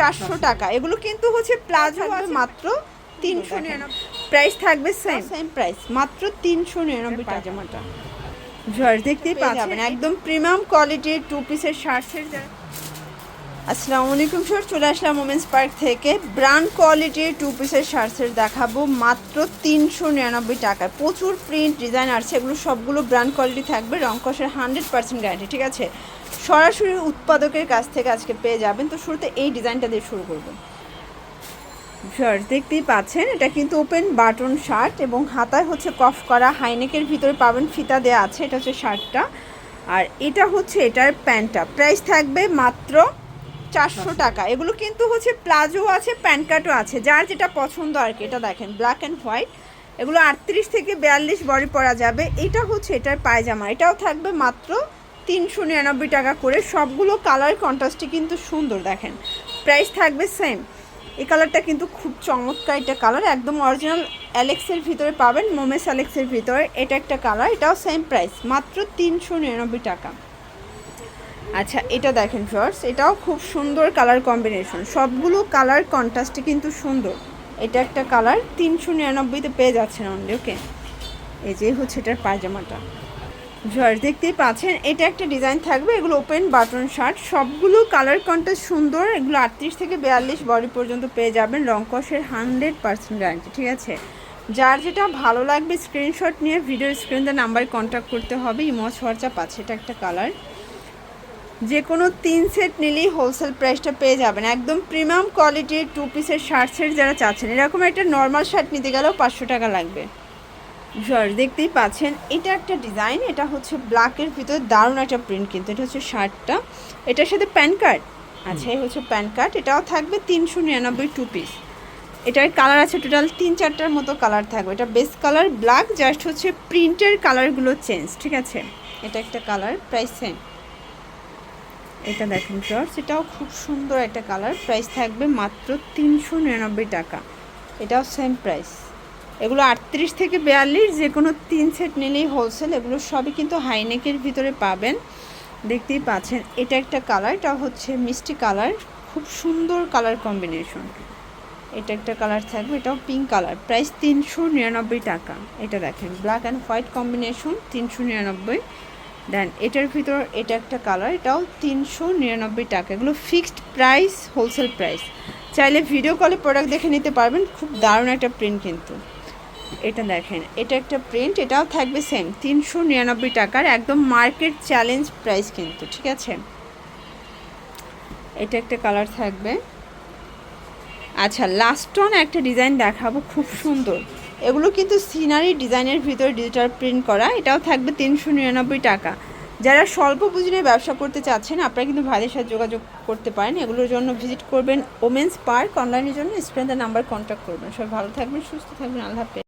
চারশো টাকা। এগুলো কিন্তু হচ্ছে প্লাজো আছে মাত্র তিনশো নিরানব্বই। প্রাইস থাকবে সেম সেম প্রাইস মাত্র তিনশো নিরানব্বই পাজামাটা জর্জ দেখতেই পাচ্ছেন একদম প্রিমিয়াম কোয়ালিটির টু পিসের শার্টসের আসসালামু আলাইকুম স্যার চলে আসলাম ওমেন্স পার্ক থেকে। ব্র্যান্ড কোয়ালিটির টু পিসের শার্টসের দেখাবো। মাত্র তিনশো নিরানব্বই টাকায়। প্রচুর প্রিন্ট ডিজাইন আছে এগুলো সবগুলো ব্র্যান্ড কোয়ালিটি থাকবে। রংকসের হান্ড্রেড পার্সেন্ট গ্যারান্টি ঠিক আছে? সরাসরি উৎপাদকের কাছ থেকে আজকে পেয়ে যাবেন। তো শুরুতে এই ডিজাইনটা দিয়ে শুরু করব। শার্ট দেখতেই পাচ্ছেন, এটা কিন্তু ওপেন বাটন শার্ট এবং হাতায় হচ্ছে কফ করা। হাইনেকের ভিতরে পাবেন ফিতা দেওয়া আছে, এটা হচ্ছে শার্টটা আর এটা হচ্ছে এটার প্যান্টটা প্রাইস থাকবে মাত্র চারশো টাকা। এগুলো কিন্তু হচ্ছে প্লাজো আছে প্যান্ট কাটও আছে। যার যেটা পছন্দ আর কি এটা দেখেন ব্ল্যাক অ্যান্ড হোয়াইট এগুলো আটত্রিশ থেকে বিয়াল্লিশ বডি পরা যাবে। এটা হচ্ছে এটার পায়জামা। এটাও থাকবে মাত্র তিনশো নিরানব্বই টাকা করে। সবগুলো কালার কন্ট্রাস্টই কিন্তু সুন্দর দেখেন। প্রাইস থাকবে সেম এই কালারটা কিন্তু খুব চমৎকার একটা কালার একদম অরিজিনাল অ্যালেক্সের ভিতরে পাবেন মোমেস অ্যালেক্সের ভিতরে। এটা একটা কালার এটাও সেম প্রাইস মাত্র তিনশো নিরানব্বই টাকা। আচ্ছা এটা দেখেন ফার্স্ট এটাও খুব সুন্দর কালার কম্বিনেশন সবগুলো কালার কন্ট্রাস্টে কিন্তু সুন্দর। এটা একটা কালার তিনশো নিরানব্বইতে পেয়ে যাচ্ছেন অনলি ওকে এই যে হচ্ছে এটার পায়জামাটা। জর্জ দেখতেই পাচ্ছেন, এটা একটা ডিজাইন থাকবে, এগুলো ওপেন বাটন শার্ট সবগুলো কালার কন্ট্রাস্ট সুন্দর, এগুলো আটত্রিশ থেকে বিয়াল্লিশ বডি পর্যন্ত পেয়ে যাবেন রংকসের হান্ড্রেড পার্সেন্ট গ্যারান্টি ঠিক আছে? যার যেটা ভালো লাগবে স্ক্রিনশট নিয়ে ভিডিও স্ক্রিনতে নাম্বারে কন্ট্যাক্ট করতে হবে ইমজ হোয়াটসঅ্যাপ আছে, এটা একটা কালার যে কোনো তিন সেট নিলেই হোলসেল প্রাইসটা পেয়ে যাবেন। একদম প্রিমিয়াম কোয়ালিটির টু পিসের শার্ট সেট যারা চাচ্ছেন এরকম একটা নর্মাল শার্ট নিতে গেলেও পাঁচশো টাকা লাগবে। জর্জ দেখতেই পাচ্ছেন এটা একটা ডিজাইন এটা হচ্ছে ব্ল্যাকের ভিতরে দারুণ একটা প্রিন্ট কিন্তু এটা হচ্ছে শার্টটা এটার সাথে প্যান কার্ড আচ্ছা এই হচ্ছে প্যান কার্ড এটাও থাকবে তিনশো নিরানব্বই টু পিস এটার কালার আছে টোটাল তিন চারটার মতো কালার থাকবে। এটা বেস কালার ব্ল্যাক জাস্ট হচ্ছে প্রিন্টের কালারগুলো চেঞ্জ ঠিক আছে? এটা একটা কালার প্রাইস সেম এটা দেখেন জর্জ এটাও খুব সুন্দর একটা কালার প্রাইস থাকবে মাত্র তিনশো নিরানব্বই টাকা। এটাও সেম প্রাইস এগুলো আটত্রিশ থেকে বিয়াল্লিশ যে কোনো তিন সেট নিলেই হোলসেল এগুলো সবই কিন্তু হাইনেকের ভিতরে পাবেন। দেখতেই পাচ্ছেন, এটা একটা কালার এটা হচ্ছে মিষ্টি কালার খুব সুন্দর কালার কম্বিনেশন এটা একটা কালার থাকবে, এটাও পিঙ্ক কালার প্রাইস তিনশো নিরানব্বই টাকা। এটা দেখেন ব্ল্যাক অ্যান্ড হোয়াইট কম্বিনেশন তিনশো নিরানব্বই। দেন এটার ভিতর এটা একটা কালার এটাও তিনশো নিরানব্বই টাকা। এগুলো ফিক্সড প্রাইস হোলসেল প্রাইস চাইলে ভিডিও কলে প্রোডাক্ট দেখে নিতে পারবেন, খুব দারুণ একটা প্রিন্ট কিন্তু। এটা দেখেন, এটা একটা প্রিন্ট এটাও থাকবে সেম তিনশো নিরানব্বই টাকার একদম মার্কেট চ্যালেঞ্জ প্রাইস কিন্তু, ঠিক আছে? এটা একটা কালার থাকবে। আচ্ছা লাস্ট অন একটা ডিজাইন দেখাবো, খুব সুন্দর। এগুলো কিন্তু সিনারি ডিজাইনের ভিতরে ডিজিটাল প্রিন্ট করা। এটাও থাকবে তিনশো নিরানব্বই টাকা। যারা স্বল্প পুঁজি ব্যবসা করতে চাচ্ছেন, আপনারা কিন্তু ভাইদের সাথে যোগাযোগ করতে পারেন। এগুলোর জন্য ভিজিট করবেন ওমেন্স পার্ক অনলাইনের জন্য স্প্রেন্ডার নাম্বার কন্ট্যাক্ট করবেন। সবাই ভালো থাকবেন, সুস্থ থাকবেন। আল্লাহ হাফেজ।